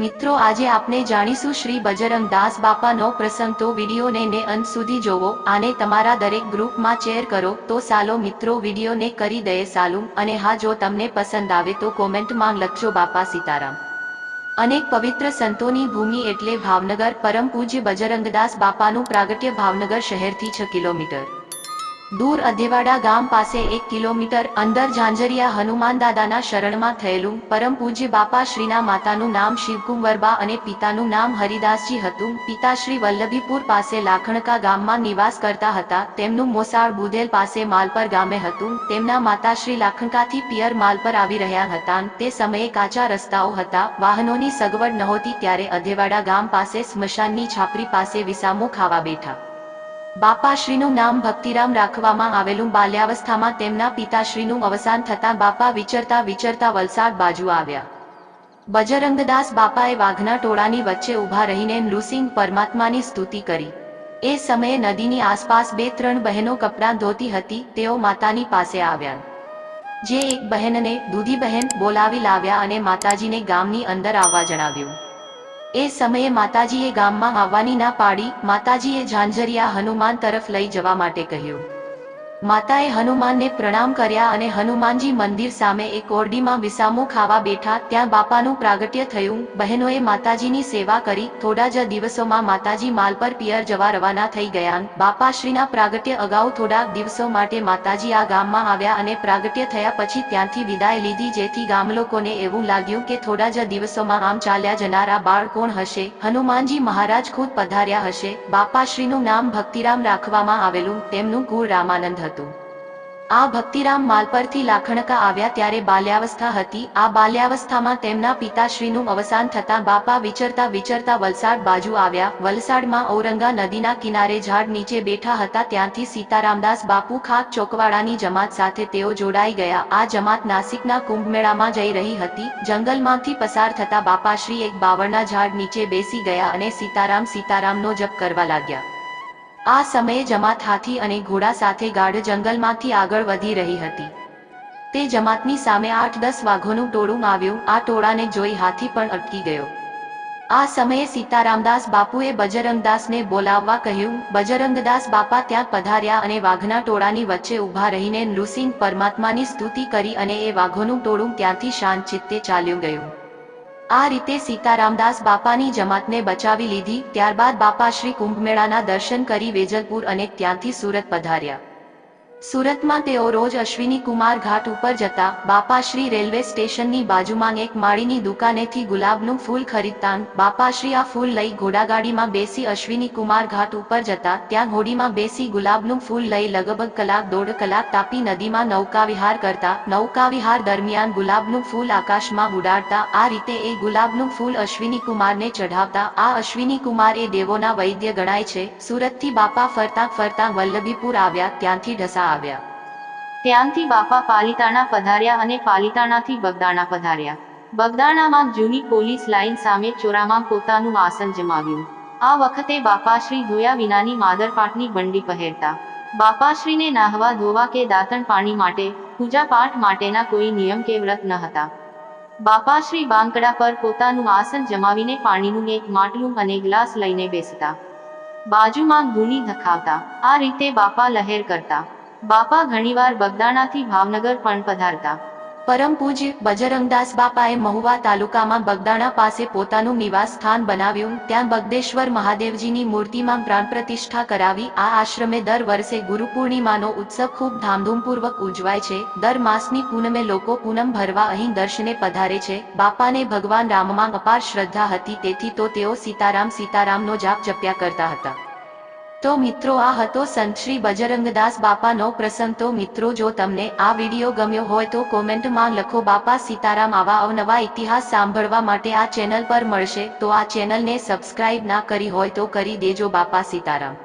મિત્રો, આજે આપણે જાણીશું શ્રી બજરંગ દાસ બાપાનો પ્રસંગ. તો વિડીયોને ને અંત સુધી જોવો આને તમારા દરેક ગ્રુપમાં શેર કરો. તો સાલો મિત્રો, વિડીયોને કરી દે સાલું અને હા, જો તમને પસંદ આવે તો કોમેન્ટમાં લખજો બાપા સીતારામ. અનેક પવિત્ર સંતોની ભૂમિ એટલે ભાવનગર, પરમ પૂજ્ય બજરંગદાસ બાપાનું પ્રાગટ્ય ભાવનગર શહેરથી છ કિલોમીટર. દૂર અધેવાડા ગામ પાસે એક કિલોમીટર અંદર ઝાંઝરિયા હનુમાન દાદાના શરણમાં થયેલું પરમ પૂજ્ય બાપા શ્રીના માતાનું નામ શિવકુંવરબા અને પિતાનું નામ હરિદાસજી હતું. પિતા શ્રી વલ્લભીપુર પાસે લાખણકા ગામમાં નિવાસ કરતા હતા. તેમનું મોસાળ બુધેલ પાસે માલપર ગામે હતું. તેમના માતા શ્રી લાખણકાથી પિયર માલપર આવી રહ્યા હતા. તે સમયે કાચા રસ્તાઓ હતા. વાહનોની સગવડ નહોતી ત્યારે અધેવાડા ગામ પાસે સ્મશાનની છાપરી પાસે વિસામો ખાવા બેઠા. બાપાશ્રીનું નામ ભક્તિરામ રાખવામાં આવેલું બાલ્યાવસ્થામાં તેમના પિતાશ્રીનું અવસાન થતાં બાપા વિચરતા વિચરતા વલસાડ બાજુ આવ્યા. બજરંગદાસ બાપાએ વાઘના ટોળાની વચ્ચે ઊભા રહીને નૃસિંહ પરમાત્માની સ્તુતિ કરી. એ સમયે નદીની આસપાસ બે ત્રણ બહેનો કપડાં ધોતી હતી, તેઓ માતાની પાસે આવ્યા. જે એક બહેનને દૂધી બહેન બોલાવી લાવ્યા અને માતાજીને ગામની અંદર આવવા જણાવ્યું. એ સમયે માતાજીએ ગામમાં આવવાની ના પાડી, માતાજીએ ઝાંઝરિયા હનુમાન તરફ લઈ જવા માટે કહ્યું. માતાએ હનુમાનને પ્રણામ કર્યા અને હનુમાનજી મંદિર સામે એક ઓરડીમાં વિસામો ખાવા બેઠા ત્યાં બાપાનું પ્રાગટ્ય થયું. બહેનોએ માતાજીની સેવા કરી. થોડા જ દિવસોમાં માતાજી માલ પર પિયર જવા રવાના થઈ ગયા. બાપાશ્રીના પ્રાગટ્ય અગાઉ થોડા દિવસો માટે માતાજી આ ગામમાં આવ્યા અને પ્રાગટ્ય થયા પછી ત્યાંથી વિદાય લીધી. જેથી ગામલોકોને એવું લાગ્યું કે થોડા જ દિવસોમાં આમ ચાલ્યા જનારા બાળ કોણ હશે? હનુમાનજી મહારાજ ખુદ પધાર્યા હશે. બાપાશ્રીનું નામ ભક્તિરામ રાખવામાં આવેલું. તેમનું કુળ રામાનંદ હતું. આ ભક્તિરામ માલપરથી લાખણકા આવ્યા ત્યારે બાલ્યાવસ્થા હતી. આ બાલ્યાવસ્થામાં તેમના પિતાશ્રીનું અવસાન થતાં બાપા વિચરતા વિચરતા વલસાડ બાજુ આવ્યા. વલસાડમાં ઔરંગા નદીના કિનારે ઝાડ નીચે બેઠા હતા. ત્યાંથી સીતારામદાસ બાપુ ખાક ચોકવાડાની જમાત સાથે તેઓ જોડાઈ ગયા. આ જમાત નાસિકના કુંભમેળામાં જઈ રહી હતી. જંગલમાંથી પસાર થતા બાપાશ્રી એક બાવળના ઝાડ નીચે બેસી ગયા અને સીતારામ સીતારામનો જપ કરવા લાગ્યા. આ સમયે જમાત હાથી અને ઘોડા સાથે ગાઢ જંગલમાંથી આગળ વધી રહી હતી. તે જમાતની સામે આઠ દસ વાઘોનું ટોળું આવ્યું આ ટોળાને જોઈ હાથી પણ અટકી ગયો. આ સમયે સીતારામદાસ બાપુએ બજરંગદાસને બોલાવવા કહ્યું, બજરંગદાસ બાપા ત્યાં પધાર્યા અને વાઘના ટોળાની વચ્ચે ઊભા રહીને નૃસિંહ પરમાત્માની સ્તુતિ કરી અને એ વાઘોનું ટોળું ત્યાંથી શાંત ચિત્તે ચાલ્યું ગયું. આ રીતે સીતારામદાસ બાપાની જમાતને બચાવી લીધી, ત્યારબાદ બાપા શ્રી કુંભમેળાના દર્શન કરી વેજલપુર અને ત્યાંથી સુરત પધાર્યા. સુરતમાં તેઓ રોજ અશ્વિની કુમાર ઘાટ ઉપર જતા બાપાશ્રી રેલવે સ્ટેશનની બાજુમાં એક માળીની દુકાનેથી ગુલાબનું ફૂલ ખરીદતા બાપાશ્રી આ ફૂલ લઈ ઘોડાગાડીમાં બેસી અશ્વિની કુમાર ઘાટ ઉપર જતા ત્યાં હોડીમાં બેસી ગુલાબનું ફૂલ લઈ લગભગ કલાક, દોઢ કલાક તાપી નદીમાં નૌકાવિહાર કરતા નૌકાવિહાર દરમિયાન ગુલાબનું ફૂલ આકાશમાં ઉડાડતા આ રીતે એ ગુલાબનું ફૂલ અશ્વિની કુમારને ચઢાવતા આ અશ્વિની કુમાર એ દેવોના વૈદ્ય ગણાય છે. સુરતથી બાપા ફરતા ફરતા વલ્લભીપુર આવ્યા ત્યાંથી ઢસા આવ્યા. ત્યાંથી બાપા પાલિતાણા પધાર્યા અને પાલિતાણાથી બગદાણા પધાર્યા. બગદાણામાં જૂની પોલીસ લાઇન સામે ચોરામાં પોતાનું આસન જમાવ્યું. આ વખતે બાપાશ્રી ધોયા વિનાની માદરપાટની બંડી પહેરતા. બાપાશ્રીને નાહવા ધોવા કે દાંતણ પાણી માટે, પૂજા પાઠ માટેના કોઈ નિયમ કે વ્રત ન હતા. બાપાશ્રી બાંકડા પર પોતાનું આસન જમાવીને પાણીનું એક માટલું અને ગ્લાસ લઈને બેસતા. બાજુમાં ગુણી ધખાવતા. આ રીતે બાપા લહેર કરતા. બાપા ઘણીવાર બગદાણાથી ભાવનગર પણ પધારતા. પરમ પૂજ્ય બજરંગદાસ બાપાએ મહુવા તાલુકામાં બગદાણા પાસે પોતાનું નિવાસ સ્થાન બનાવ્યું, ત્યાં બગદેશ્વર મહાદેવજીની મૂર્તિમાં પ્રાણ પ્રતિષ્ઠા કરાવી, આ આશ્રમે દર વર્ષે ગુરુ પૂર્ણિમાનો ઉત્સવ ખૂબ ધામધૂમપૂર્વક ઉજવાય છે. દર માસની પૂનમે લોકો પૂનમ ભરવા અહીં દર્શને પધારે છે. બાપાને ભગવાન રામમાં અપાર શ્રદ્ધા હતી, તેથી તો તેઓ સીતારામ સીતારામનો જાપ જપ્યા કરતા હતા. તો મિત્રો આ હતો સંત શ્રી બજરંગદાસ બાપાનો પ્રસંગ. તો મિત્રો જો તમને આ વીડિયો ગમ્યો હોય તો કોમેન્ટમાં લખો, બાપા સીતારામ, આવા અવનવા ઇતિહાસ સાંભળવા માટે આ ચેનલ પર મળશે. તો આ ચેનલને સબસ્ક્રાઇબ ના કરી હોય તો કરી દેજો, બાપા સીતારામ.